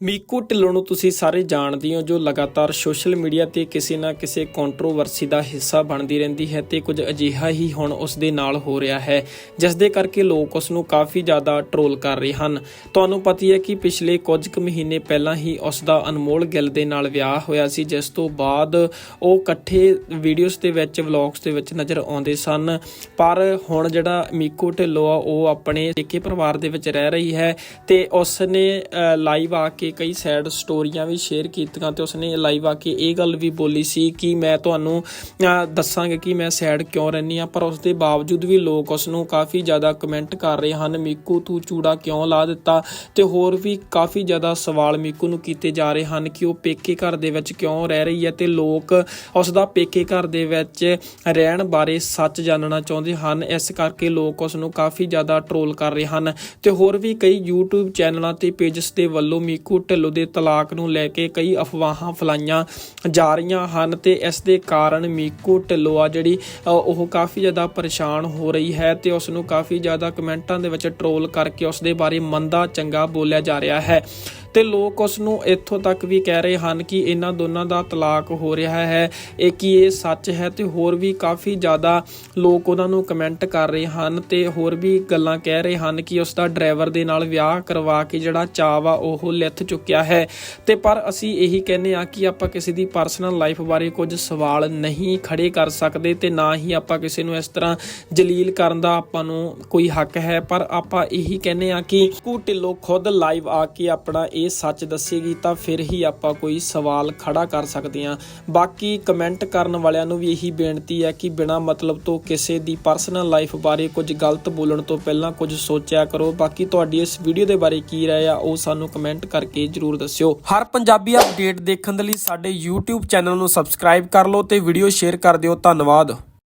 ਮੀਕੂ ਢਿੱਲੋਂ ਨੂੰ ਤੁਸੀਂ ਸਾਰੇ ਜਾਣਦੇ ਹੋ ਜੋ ਲਗਾਤਾਰ ਸੋਸ਼ਲ ਮੀਡੀਆ ਤੇ ਕਿਸੇ ਨਾ ਕਿਸੇ ਕੰਟਰੋਵਰਸੀ ਦਾ ਹਿੱਸਾ ਬਣਦੀ ਰਹਿੰਦੀ ਹੈ ਤੇ ਕੁਝ ਅਜਿਹਾ ਹੀ ਹੁਣ ਉਸ ਦੇ ਨਾਲ ਹੋ ਰਿਹਾ ਹੈ, ਜਿਸ ਦੇ ਕਰਕੇ ਲੋਕ ਉਸ ਨੂੰ ਕਾਫੀ ਜ਼ਿਆਦਾ ਟਰੋਲ ਕਰ ਰਹੇ ਹਨ। ਤੁਹਾਨੂੰ ਪਤਾ ਹੀ ਹੈ ਕਿ ਪਿਛਲੇ ਕੁਝ ਕੁ ਮਹੀਨੇ ਪਹਿਲਾਂ ਹੀ ਉਸ ਦਾ ਅਨਮੋਲ ਗਿੱਲ ਦੇ ਨਾਲ ਵਿਆਹ ਹੋਇਆ ਸੀ, ਜਿਸ ਤੋਂ ਬਾਅਦ ਉਹ ਇਕੱਠੇ ਵੀਡੀਓਜ਼ ਦੇ ਵਿੱਚ ਵਲੌਗਸ ਦੇ ਵਿੱਚ ਨਜ਼ਰ ਆਉਂਦੇ ਸਨ। ਪਰ ਹੁਣ ਜਿਹੜਾ ਮੀਕੂ ਢਿੱਲੋਂ ਆ, ਉਹ ਆਪਣੇ ਪੇਕੇ ਪਰਿਵਾਰ ਦੇ ਵਿੱਚ ਰਹਿ ਰਹੀ ਹੈ ਤੇ ਉਸ ਨੇ ਲਾਈਵ ਆ ਕੇ ਕਈ ਸੈਡ ਸਟੋਰੀਆਂ ਵੀ ਸ਼ੇਅਰ ਕੀਤੀਆਂ ਤੇ ਉਸਨੇ ਲਾਈਵ ਆ ਕੇ ਇਹ ਗੱਲ ਵੀ ਬੋਲੀ ਸੀ ਕਿ ਮੈਂ ਤੁਹਾਨੂੰ ਦੱਸਾਂਗਾ ਕਿ ਮੈਂ ਸੈਡ ਕਿਉਂ ਰਹਿੰਦੀ ਆ ਪਰ ਉਸ ਦੇ ਬਾਵਜੂਦ ਵੀ ਲੋਕ ਉਸ ਨੂੰ ਕਾਫੀ ਜ਼ਿਆਦਾ ਕਮੈਂਟ ਕਰ ਰਹੇ ਹਨ। ਮੀਕੂ, ਤੂੰ ਚੂੜਾ ਕਿਉਂ ਲਾ ਦਿੱਤਾ? ਤੇ ਹੋਰ ਵੀ ਕਾਫੀ ਜ਼ਿਆਦਾ ਸਵਾਲ ਮੀਕੂ ਨੂੰ ਕੀਤੇ ਜਾ ਰਹੇ ਹਨ ਕਿ ਉਹ ਪੇਕੇ ਘਰ ਦੇ ਵਿੱਚ ਕਿਉਂ ਰਹਿ ਰਹੀ ਹੈ ਤੇ ਲੋਕ ਉਸ ਦਾ ਪੇਕੇ ਘਰ ਦੇ ਵਿੱਚ ਰਹਿਣ ਬਾਰੇ ਸੱਚ ਜਾਣਨਾ ਚਾਹੁੰਦੇ ਹਨ। ਇਸ ਕਰਕੇ ਲੋਕ ਉਸ ਨੂੰ ਕਾਫੀ ਜ਼ਿਆਦਾ ਟਰੋਲ ਕਰ ਰਹੇ ਹਨ। ਤੇ ਹੋਰ ਵੀ ਕਈ YouTube ਚੈਨਲਾਂ ਤੇ ਪੇਜਸ ਦੇ ਵੱਲੋਂ ਮੀਕੂ ਢਿੱਲੋਂ ਦੇ ਤਲਾਕ ਨੂੰ ਲੈ ਕੇ ਕਈ ਅਫਵਾਹਾਂ ਫਲਾਈਆਂ ਜਾ ਰਹੀਆਂ ਹਨ ਤੇ ਇਸ ਦੇ ਕਾਰਨ ਮੀਕੂ ਢਿੱਲੋਂ ਆ ਜਿਹੜੀ ਉਹ ਕਾਫੀ ਜ਼ਿਆਦਾ ਪਰੇਸ਼ਾਨ ਹੋ ਰਹੀ ਹੈ ਤੇ ਉਸ ਨੂੰ ਕਾਫੀ ਜ਼ਿਆਦਾ ਕਮੈਂਟਾਂ ਦੇ ਵਿੱਚ ਟਰੋਲ ਕਰਕੇ ਉਸ ਦੇ ਬਾਰੇ ਮੰਦਾ ਚੰਗਾ ਬੋਲਿਆ ਜਾ ਰਿਹਾ ਹੈ। ਤੇ ਲੋਕ ਉਸ ਨੂੰ ਇੱਥੋਂ ਤੱਕ ਵੀ ਕਹਿ ਰਹੇ ਹਨ ਕਿ ਇਹਨਾਂ ਦੋਨਾਂ ਦਾ ਤਲਾਕ ਹੋ ਰਿਹਾ ਹੈ। ਇਹ ਕੀ ਇਹ ਸੱਚ ਹੈ ਤੇ ਹੋਰ ਵੀ ਕਾਫੀ ਜ਼ਿਆਦਾ ਲੋਕ ਉਹਨਾਂ ਨੂੰ ਕਮੈਂਟ ਕਰ ਰਹੇ ਹਨ ਤੇ ਹੋਰ ਵੀ ਗੱਲਾਂ ਕਹਿ ਰਹੇ ਹਨ ਕਿ ਉਸ ਦਾ ਡਰਾਈਵਰ ਦੇ ਨਾਲ ਵਿਆਹ ਕਰਵਾ ਕੇ ਜਿਹੜਾ ਚਾਅ ਆ ਉਹ ਲਿਥ ਚੁੱਕਿਆ ਹੈ। ਤੇ ਪਰ ਅਸੀਂ ਇਹੀ ਕਹਿੰਦੇ ਆ ਕਿ ਆਪਾਂ ਕਿਸੇ ਦੀ ਪਰਸਨਲ ਲਾਈਫ ਬਾਰੇ ਕੁਝ ਸਵਾਲ ਨਹੀਂ ਖੜੇ ਕਰ ਸਕਦੇ ਤੇ ਨਾ ਹੀ ਆਪਾਂ ਕਿਸੇ ਨੂੰ ਇਸ ਤਰ੍ਹਾਂ ਜਲੀਲ ਕਰਨ ਦਾ ਆਪਾਂ ਨੂੰ ਕੋਈ ਹੱਕ ਹੈ। ਪਰ ਆਪਾਂ ਇਹੀ ਕਹਿੰਦੇ ਆ ਕਿ ਕੂ ਢਿੱਲੋਂ ਖੁਦ ਲਾਈਵ ਆ ਕੇ ਆਪਣਾ ਇਹ ਸੱਚ ਦੱਸੇਗੀ ਤਾਂ ਫਿਰ ਹੀ ਆਪਾਂ ਕੋਈ ਸਵਾਲ ਖੜਾ ਕਰ ਸਕਦੇ ਆ ਬਾਕੀ ਕਮੈਂਟ ਕਰਨ ਵਾਲਿਆਂ ਨੂੰ ਵੀ ਇਹੀ ਬੇਨਤੀ ਹੈ ਕਿ ਬਿਨਾਂ ਮਤਲਬ ਤੋਂ ਕਿਸੇ ਦੀ ਪਰਸਨਲ ਲਾਈਫ ਬਾਰੇ ਕੁਝ ਗਲਤ ਬੋਲਣ ਤੋਂ ਪਹਿਲਾਂ ਕੁਝ ਸੋਚਿਆ ਕਰੋ। ਬਾਕੀ ਤੁਹਾਡੀ ਇਸ ਵੀਡੀਓ ਦੇ ਬਾਰੇ ਕੀ ਰਾਏ ਆ ਉਹ ਸਾਨੂੰ ਕਮੈਂਟ ਕਰਕੇ ਜਰੂਰ ਦੱਸਿਓ। ਹਰ ਪੰਜਾਬੀ ਅਪਡੇਟ ਦੇਖਣ ਦੇ ਲਈ ਸਾਡੇ YouTube ਚੈਨਲ ਨੂੰ ਸਬਸਕ੍ਰਾਈਬ ਕਰ ਲਓ ਤੇ ਵੀਡੀਓ ਸ਼ੇਅਰ ਕਰ ਦਿਓ। ਧੰਨਵਾਦ।